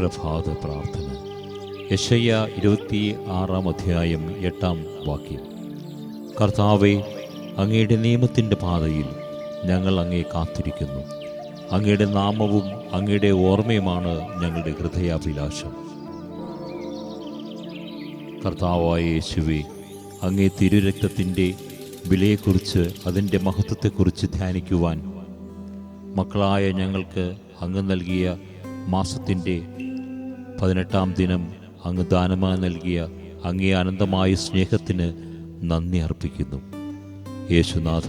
പ്രഭാത പ്രാർത്ഥന. യശയ്യ ഇരുപത്തി ആറാം അധ്യായം എട്ടാം വാക്യം. കർത്താവെ അങ്ങയുടെ നിയമത്തിന്റെ പാതയിൽ ഞങ്ങൾ അങ്ങേ കാത്തിരിക്കുന്നു. അങ്ങയുടെ നാമവും അങ്ങയുടെ ഓർമ്മയുമാണ് ഞങ്ങളുടെ ഹൃദയാഭിലാഷം. കർത്താവായ യേശുവെ അങ്ങേ തിരുരക്തത്തിന്റെ വിലയെക്കുറിച്ച് അതിന്റെ മഹത്വത്തെക്കുറിച്ച് ധ്യാനിക്കുവാൻ മക്കളായ ഞങ്ങൾക്ക് അങ്ങ് നൽകിയ മാസത്തിന്റെ പതിനെട്ടാം ദിനം അങ്ങ് ദാനമായി നൽകിയ അങ്ങേ അനന്തമായ സ്നേഹത്തിന് നന്ദി അർപ്പിക്കുന്നു. യേശുനാഥ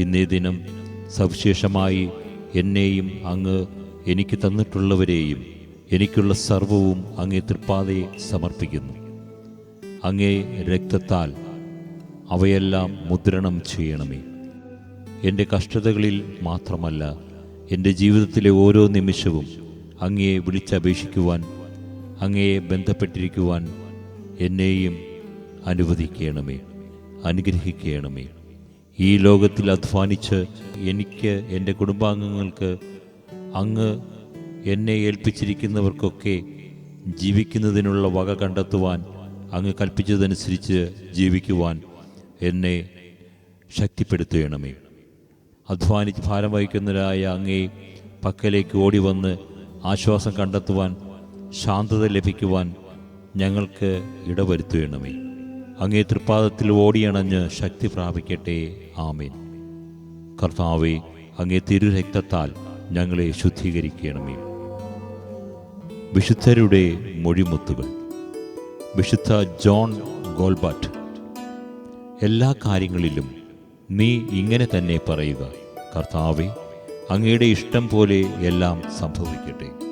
ഇന്നേ ദിനം സവിശേഷമായി എന്നെയും അങ്ങ് എനിക്ക് തന്നിട്ടുള്ളവരെയും എനിക്കുള്ള സർവവും അങ്ങേ തൃപ്പാതയെ സമർപ്പിക്കുന്നു. അങ്ങേ രക്തത്താൽ അവയെല്ലാം മുദ്രണം ചെയ്യണമേ. എന്റെ കഷ്ടതകളിൽ മാത്രമല്ല എന്റെ ജീവിതത്തിലെ ഓരോ നിമിഷവും അങ്ങയെ വിളിച്ചപേക്ഷിക്കുവാൻ അങ്ങയെ ബന്ധപ്പെട്ടിരിക്കുവാൻ എന്നെയും അനുവദിക്കണമേ അനുഗ്രഹിക്കണമേ. ഈ ലോകത്തിൽ അധ്വാനിച്ച് എനിക്ക് എന്റെ കുടുംബാംഗങ്ങൾക്ക് അങ്ങ് എന്നെ ഏൽപ്പിച്ചിരിക്കുന്നവർക്കൊക്കെ ജീവിക്കുന്നതിനുള്ള വക കണ്ടെത്തുവാൻ അങ്ങ് കൽപ്പിച്ചതനുസരിച്ച് ജീവിക്കുവാൻ എന്നെ ശക്തിപ്പെടുത്തുകയണമേ അധ്വാനിച്ച് ഭാരം വഹിക്കുന്നവരായ അങ്ങേ പക്കലേക്ക് ഓടി വന്ന് ആശ്വാസം കണ്ടെത്തുവാൻ ശാന്തത ലഭിക്കുവാൻ ഞങ്ങൾക്ക് ഇടവരുത്തുകയണമേ അങ്ങേ തൃപ്പാദത്തിൽ ഓടിയണഞ്ഞ് ശക്തി പ്രാപിക്കട്ടെ. ആമേൻ. കർത്താവെ അങ്ങേ തിരുരക്തത്താൽ ഞങ്ങളെ ശുദ്ധീകരിക്കണമേ. വിശുദ്ധരുടെ മൊഴിമുത്തുകൾ. വിശുദ്ധ ജോൺ ഗോൾബാറ്റ് എല്ലാ കാര്യങ്ങളിലും നീ ഇങ്ങനെ തന്നെ പറയുക. കർത്താവെ അങ്ങയുടെ ഇഷ്ടം പോലെ എല്ലാം സംഭവിക്കട്ടെ.